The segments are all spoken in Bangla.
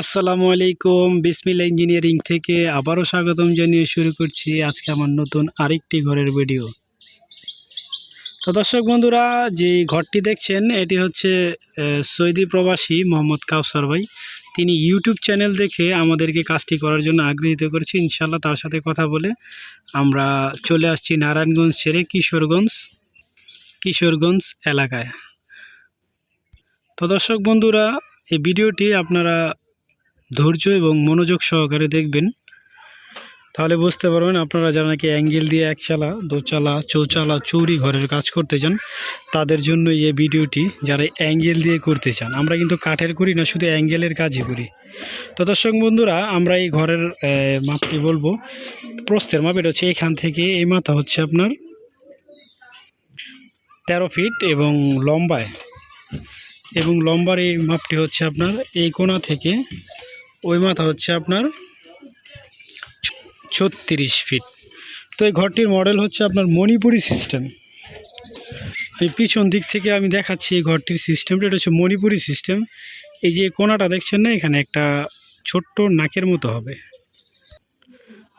আসসালামু আলাইকুম বিসমিল্লা ইঞ্জিনিয়ারিং থেকে আবারও স্বাগতম জানিয়ে শুরু করছি আজকে আমার নতুন আরেকটি ঘরের ভিডিও। তো দর্শক বন্ধুরা, যে ঘরটি দেখছেন, এটি হচ্ছে সৌদি প্রবাসী মোহাম্মদ কাউসার ভাই। তিনি ইউটিউব চ্যানেল দেখে আমাদেরকে কাজটি করার জন্য আগ্রহিত করেছি। ইনশাল্লাহ তার সাথে কথা বলে আমরা চলে আসছি নারায়ণগঞ্জ ছেড়ে কিশোরগঞ্জ কিশোরগঞ্জ এলাকায়। তো দর্শক বন্ধুরা, এই ভিডিওটি আপনারা ধৈর্য এবং মনোযোগ সহকারে দেখবেন। তাহলে বুঝতে পারবেন আপনারা যারা নাকি অ্যাঙ্গেল দিয়ে একচালা দোচালা চৌচালা চৌরি ঘরের কাজ করতে চান, তাদের জন্য এই ভিডিওটি যারা অ্যাঙ্গেল দিয়ে করতে চান, আমরা কিন্তু কাঠের করি না, শুধু অ্যাঙ্গেলের কাজই করি। তো দর্শক বন্ধুরা, আমরা এই ঘরের মাপটি বলব। প্রস্থের মাপ, এটা হচ্ছে এখান থেকে, এই মাথা হচ্ছে আপনার তেরো ফিট এবং লম্বায়। এবং লম্বার এই মাপটি হচ্ছে আপনার, এই কোণা থেকে ওই মাথা হচ্ছে আপনার ছত্রিশ ফিট। তো এই ঘরটির মডেল হচ্ছে আপনার মণিপুরি সিস্টেম। আমি পিছন দিক থেকে আমি দেখাচ্ছি এই ঘরটির সিস্টেমটা এটা হচ্ছে মণিপুরি সিস্টেম। এই যে কোনাটা দেখছেন না, এখানে একটা ছোট্ট নাকের মতো হবে।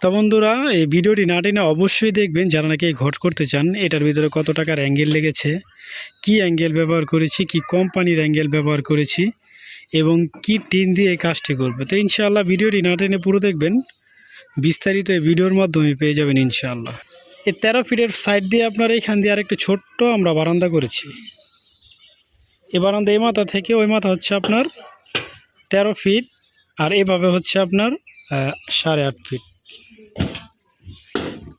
তা বন্ধুরা, এই ভিডিওটি না টেনে অবশ্যই দেখবেন যারা নাকি ঘর করতে চান, এটার ভিতরে কত টাকার অ্যাঙ্গেল লেগেছে, কি অ্যাঙ্গেল ব্যবহার করেছি, কি কোম্পানির অ্যাঙ্গেল ব্যবহার করেছি এবং কি টিন দিয়ে এই কাজটি করবে। তো ইনশাআল্লাহ ভিডিওটি না টেনে পুরো দেখবেন, বিস্তারিত এই ভিডিওর মাধ্যমে পেয়ে যাবেন ইনশাআল্লাহ। এই তেরো ফিটের সাইড দিয়ে আপনার এইখান দিয়ে আরেকটা ছোট্ট আমরা বারান্দা করেছি। এ বারান্দা এই মাথা থেকে, ওই মাথা হচ্ছে আপনার তেরো ফিট আর এভাবে হচ্ছে আপনার সাড়ে আট ফিট।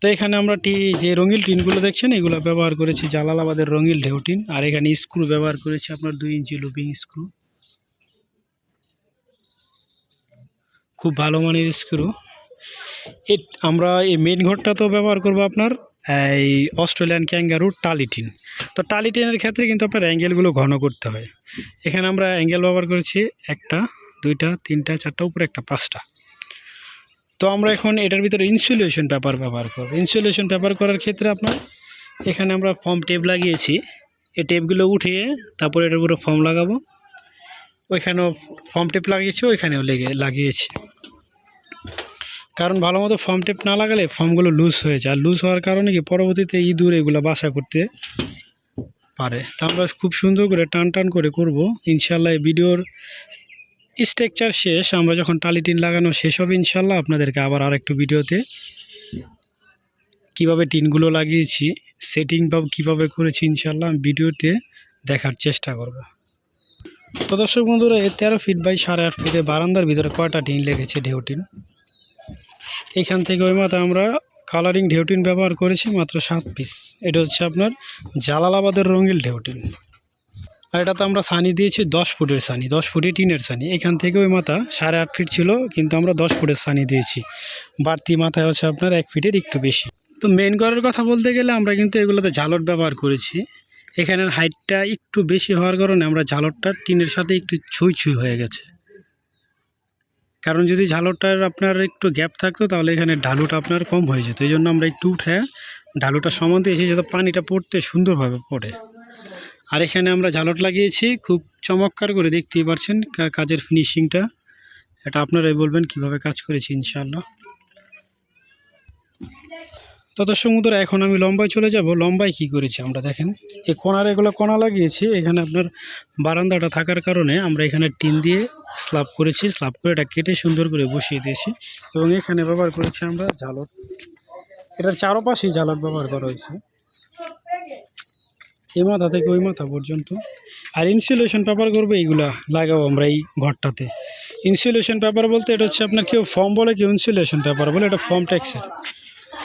তো এখানে আমরা টি, যে রঙিল টিনগুলো দেখছেন, এগুলো ব্যবহার করেছি। জালালাবাদের রঙিল ঢেউ টিন। আর এখানে স্ক্রু ব্যবহার করেছি আপনার দুই ইঞ্চি লুপিং স্ক্রু। খুব ভালো মানের স্ক্রু। এ, আমরা এই মেন ঘরটা তো ব্যবহার করব আপনার, এই অস্ট্রেলিয়ান ক্যাঙ্গারু টালিটিন তো টালিটিনের ক্ষেত্রে কিন্তু আপনার অ্যাঙ্গেলগুলো ঘন করতে হয়। এখানে আমরা অ্যাঙ্গেল ব্যবহার করেছি একটা, দুইটা, তিনটা, চারটা, উপরে একটা, পাঁচটা। তো আমরা এখন এটার ভিতরে ইনসুলেশন পেপার ব্যবহার করব। ইনসুলেশন পেপার করার ক্ষেত্রে আপনার এখানে আমরা ফর্ম টেপ লাগিয়েছি। এই টেপগুলো উঠিয়ে তারপরে এটার উপরে ফর্ম লাগাবো। ওইখানেও ফর্ম টেপ লাগিয়েছি, ওইখানেও লেগে, লাগিয়েছি। কারণ ভালো মতো ফর্ম টেপ না লাগালে ফর্মগুলো লুজ হয়ে যায়। আর লুজ হওয়ার কারণে কি পরবর্তীতে ইঁদুর এগুলো বাসা করতে পারে। তা আমরা খুব সুন্দর করে টান টান করে করব। ইনশাল্লাহ ভিডিওর স্ট্রাকচার শেষ, আমরা যখন টালি টিন লাগানো শেষ হবে ইনশাল্লাহ আপনাদেরকে আবার আরেকটু ভিডিওতে কীভাবে টিনগুলো লাগিয়েছি, সেটিং বা কীভাবে করেছি ইনশাল্লাহ ভিডিওতে দেখার চেষ্টা করব। তো দর্শক বন্ধুরা, এই তেরো ফিট বাই সাড়ে আট ফিটে বারান্দার ভিতরে কয়টা টিন লেগেছে ঢেউ টিন? এখান থেকে ওই মাথা আমরা কালারিং ঢেউটিন ব্যবহার করেছি মাত্র সাত পিস এটা হচ্ছে আপনার জালালাবাদের রঙিল ঢেউটিন আর এটাতে আমরা সানি দিয়েছি দশ ফুটের সানি, দশ ফুটে টিনের সানি। এখান থেকে ওই মাথা সাড়ে আট ফিট ছিল, কিন্তু আমরা দশ ফুটের সানি দিয়েছি। বাড়তি মাথায় হচ্ছে আপনার এক ফিটের একটু বেশি। তো মেন ঘরের কথা বলতে গেলে আমরা কিন্তু এগুলোতে ঝালট ব্যবহার করেছি। এখানের হাইটটা একটু বেশি হওয়ার কারণে আমরা ঝালটটা টিনের সাথে একটু ছুঁই ছুঁই হয়ে গেছে। কারণ যদি ঝালরটার আপনার একটু গ্যাপ থাকতো, তাহলে এখানে ঢালুটা আপনার কম হয়ে যেত। এই জন্য আমরা একটু উঠে ঢালুটা সমান দিয়েছি যাতে পানিটা পড়তে সুন্দরভাবে পড়ে। আর এখানে আমরা ঝালট লাগিয়েছি। খুব চমৎকার করে দেখতেই পারছেন কাজের ফিনিশিংটা এটা আপনারাই বলবেন কীভাবে কাজ করেছি ইনশাল্লাহ তত সমুদ্র এখন আমি লম্বায় চলে যাব। লম্বায় কি করেছি আমরা দেখেন? এই কোনার এগুলো কোনা লাগিয়েছি। এখানে আপনার বারান্দাটা থাকার কারণে আমরা এখানে টিন দিয়ে স্ল্যাব করেছি। স্ল্যাব করে এটা কেটে সুন্দর করে বসিয়ে দিয়েছি এবং এখানে ব্যবহার করেছি আমরা ঝালট। এটার চারোপাশেই ঝালট ব্যবহার করা হয়েছে। এই মাথা থেকে ওই মাথা পর্যন্ত। আর ইনসুলেশন পেপার করব, এইগুলা লাগাবো আমরা এই ঘরটাতে। ইনসুলেশন পেপার বলতে এটা হচ্ছে আপনার কেউ ফর্ম বলে কেউ ইনসুলেশন পেপার বলে, এটা ফর্ম ট্যাক্সের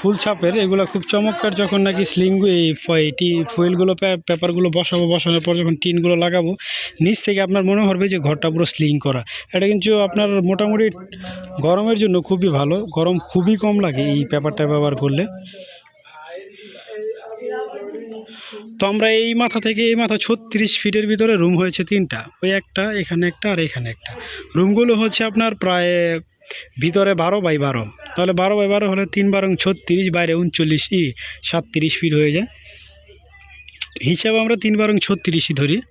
ফুল ছাপের, এগুলো খুব চমৎকার যখন নাকি স্লিং এই ফ- এই টি ফুয়েলগুলো পেপারগুলো বসাবো, বসানোর পর যখন টিনগুলো লাগাবো, নিচ থেকে আপনার মনে হবে যে ঘরটা পুরো স্লিং করা। এটা কিন্তু আপনার মোটামুটি গরমের জন্য খুবই ভালো, গরম খুবই কম লাগে এই পেপারটা ব্যবহার করলে। তো আমরা এই মাথা থেকে এই মাথা ছত্রিশ ফিটের ভিতরে রুম হয়েছে তিনটা। ওই একটা, এখানে একটা আর এখানে একটা। রুমগুলো হচ্ছে আপনার প্রায় ভিতরে বারো বাই বারো। তাহলে বারো বাই বারো হলে তিন বারং ছত্রিশ বাইরে উনচল্লিশ, ই, সাতত্রিশ ফিট হয়ে যায়। হিসাবে আমরা তিন বারং ছত্রিশই ধরি।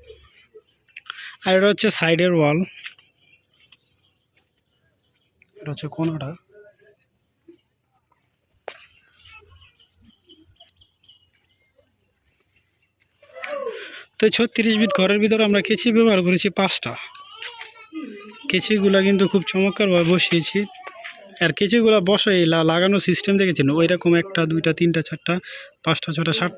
আর এটা হচ্ছে সাইডের ওয়াল এটা হচ্ছে কোনাটা। তো ছত্রিশ বিট ঘরের ভিতরে আমরা কেচি ব্যবহার করেছি পাঁচটা। কেচিগুলা কিন্তু খুব চমৎকারভাবে বসিয়েছি। আর কেচিগুলা বসাই লা- লাগানো সিস্টেম দেখেছেন? ওই রকম একটা, দুইটা, তিনটা, চারটা, পাঁচটা ছটা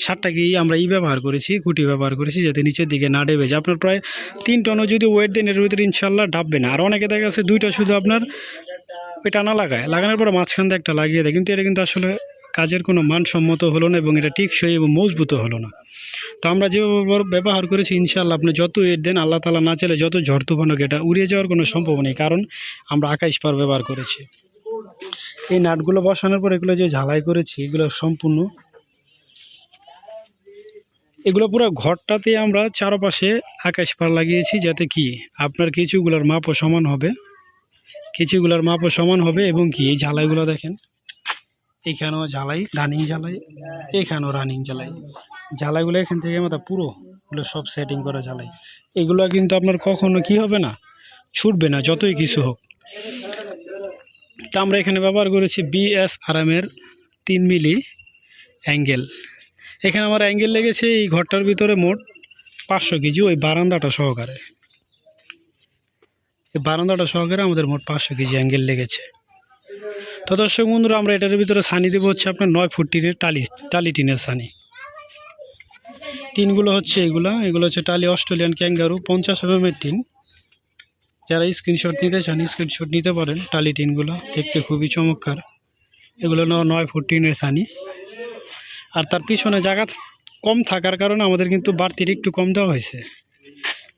সাতটা কি আমরা ই ব্যবহার করেছি খুঁটি ব্যবহার করেছি যাতে নিচের দিকে না ডেবে যায়। আপনার প্রায় তিন টনও যদি ওয়েট দেন, এর ভিতরে ইনশাল্লাহ ডাববে না। আর অনেকে দেখা গেছে দুইটা শুধু আপনার ওই টানা লাগায়। লাগানোর পরে মাঝখান দিয়ে একটা লাগিয়ে দেয়। কিন্তু এটা কিন্তু আসলে কাজের কোনো মানসম্মত হলো না এবং এটা টিকসই এবং মজবুত হলো না। তো আমরা যেভাবে ব্যবহার- করেছি ইনশাল্লাহ আপনি যত এর দেন, আল্লাহ তালা না চাইলে যত ঝড় তুফান এটা উড়িয়ে যাওয়ার কোনো সম্ভব নেই, কারণ আমরা আকাশ পার ব্যবহার করেছি। এই নাটগুলো বসানোর পর এগুলো যে ঝালাই করেছি, এগুলো সম্পূর্ণ এগুলো পুরো ঘরটাতে আমরা চারপাশে আকাশ পার লাগিয়েছি যাতে কি আপনার কিছুগুলোর মাপও সমান হবে, কিছুগুলোর মাপও সমান হবে এবং কি এই ঝালাইগুলো দেখেন। এখানেও ঝালাই রানিং ঝালাই এখানেও রানিং ঝালাই ঝালাইগুলো এখান থেকে মাথা পুরো, এগুলো সব সেটিং করা ঝালাই এগুলো কিন্তু আপনার কখনো কি হবে না, ছুটবে না, যতই কিছু হোক। তা আমরা এখানে ব্যবহার করেছি বিএস আরামের তিন মিলি অ্যাঙ্গেল এখানে আমার অ্যাঙ্গেল লেগেছে এই ঘরটার ভিতরে মোট পাঁচশো কেজি, ওই বারান্দাটা সহকারে। এই বারান্দাটা সহকারে আমাদের মোট পাঁচশো কেজি অ্যাঙ্গেল লেগেছে। তো দর্শক বন্ধুরা, আমরা এটার ভিতরে সানি দেবো হচ্ছে আপনার নয় ফুট টিনের টালি টালি টিনের সানি। টিনগুলো হচ্ছে এগুলো এগুলো হচ্ছে টালি অস্ট্রেলিয়ান ক্যাঙ্গারু, পঞ্চাশ এমএমের টিন। যারা স্ক্রিনশট নিতে চান স্ক্রিনশট নিতে পারেন টালি টিনগুলো, দেখতে খুবই চমৎকার। এগুলো নয় ফুট টিনের সানি। আর তার পিছনে জায়গা কম থাকার কারণে আমাদের কিন্তু বাড়তির একটু কম দেওয়া হয়েছে।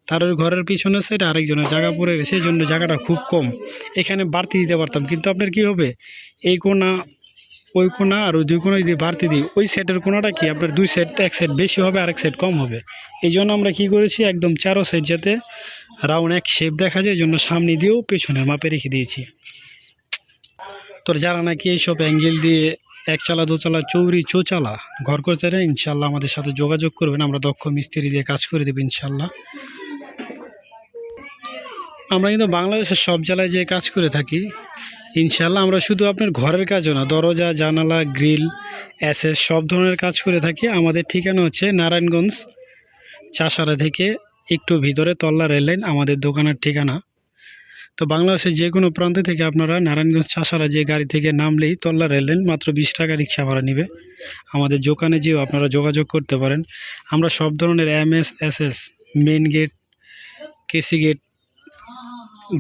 তার ওই ঘরের পিছনে সাইডে আরেকজনের জায়গা পড়ে এই জন্য জায়গাটা খুব কম। এখানে বাড়তি দিতে পারতাম, কিন্তু আপনার কি হবে? এই কোনা, ওই কোনা আর ওই দুই কোনা যদি বাড়তি দিই, ওই সেটের কোনাটা কি আপনার দুই সেট এক সেট বেশি হবে আর এক সেট কম হবে? এই জন্য আমরা কি করেছি, একদম চারো সাইড যাতে রাউন্ড এক শেপ দেখা যায়, এই জন্য সামনে দিয়েও পেছনের মাপে রেখে দিয়েছি। তোর যারা নাকি এইসব অ্যাঙ্গেল দিয়ে একচালা, দোচালা, চৌরি, চৌচালা ঘর করতে ইনশাল্লাহ আমাদের সাথে যোগাযোগ করবেন, আমরা দক্ষ মিস্ত্রি দিয়ে কাজ করে দেবো, ইনশাল্লাহ। আমরা কিন্তু বাংলাদেশের সব জেলায় যে কাজ করে থাকি ইনশাল্লাহ আমরা শুধু আপনার ঘরের কাজও না, দরজা, জানালা, গ্রিল, অ্যাসেস, সব ধরনের কাজ করে থাকি। আমাদের ঠিকানা হচ্ছে নারায়ণগঞ্জ, চাষারা থেকে একটু ভিতরে তল্লা রেল লাইন, আমাদের দোকানের ঠিকানা। তো বাংলাদেশের যে কোনো প্রান্ত থেকে আপনারা নারায়ণগঞ্জ চাষারা যে গাড়ি থেকে নামলেই তল্লা রেল লাইন মাত্র বিশ টাকা রিক্সা ভাড়া নেবে। আমাদের দোকানে যেও আপনারা যোগাযোগ করতে পারেন। আমরা সব ধরনের M S S S main gate, KC gate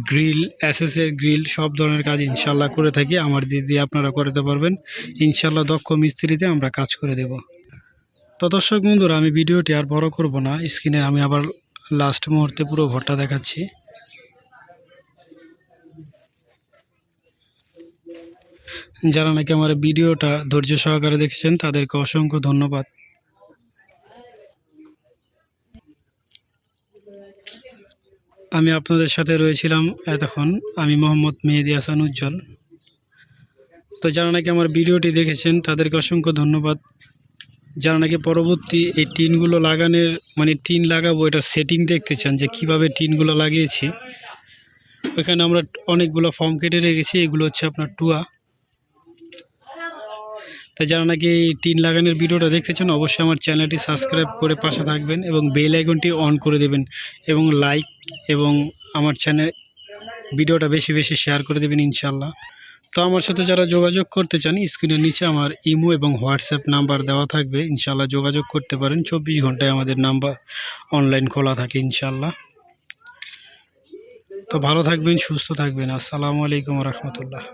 grill এসএসের grill সব ধরনের কাজ ইনশাল্লাহ করে থাকি। আমার দিদি আপনারা করতে পারবেন। ইনশাল্লাহ দক্ষ মিস্ত্রিতে আমরা কাজ করে দেব। তো দর্শক বন্ধুরা, আমি ভিডিওটি আর বড় করব না। স্ক্রিনে আমি আবার লাস্ট মুহূর্তে পুরো ঘরটা দেখাচ্ছি। যারা নাকি আমার ভিডিওটা ধৈর্য সহকারে দেখেছেন, তাদেরকে অসংখ্য ধন্যবাদ। আমি আপনাদের সাথে রয়েছিলাম এতক্ষণ। আমি মোহাম্মদ মেহেদি হাসান উজ্জ্বল। তো যারা নাকি আমার ভিডিওটি দেখেছেন, তাদেরকে অসংখ্য ধন্যবাদ। যারা নাকি পরবর্তী এই টিনগুলো লাগানোর মানে টিন লাগাবো, এটা সেটিং দেখতে চান যে কীভাবে টিনগুলো লাগিয়েছি। ওইখানে আমরা অনেকগুলো ফর্ম কেটে রেখেছি, এগুলো হচ্ছে আপনার টুয়া। তাই যারা নাকি টিন লাগানোর ভিডিওটা দেখতে চান অবশ্যই আমার চ্যানেলটি সাবস্ক্রাইব করে পাশে থাকবেন এবং বেল আইকনটি অন করে দেবেন এবং লাইক এবং আমার চ্যানেল ভিডিওটা বেশি বেশি শেয়ার করে দেবেন ইনশাল্লাহ তো আমার সাথে যারা যোগাযোগ করতে চান, স্ক্রিনের নিচে আমার ইমো এবং হোয়াটসঅ্যাপ নাম্বার দেওয়া থাকবে। ইনশাল্লাহ যোগাযোগ করতে পারেন। চব্বিশ ঘন্টায় আমাদের নাম্বার অনলাইন খোলা থাকে ইনশাল্লাহ তো ভালো থাকবেন, সুস্থ থাকবেন। আসসালামু আলাইকুম রহমতুল্লাহ।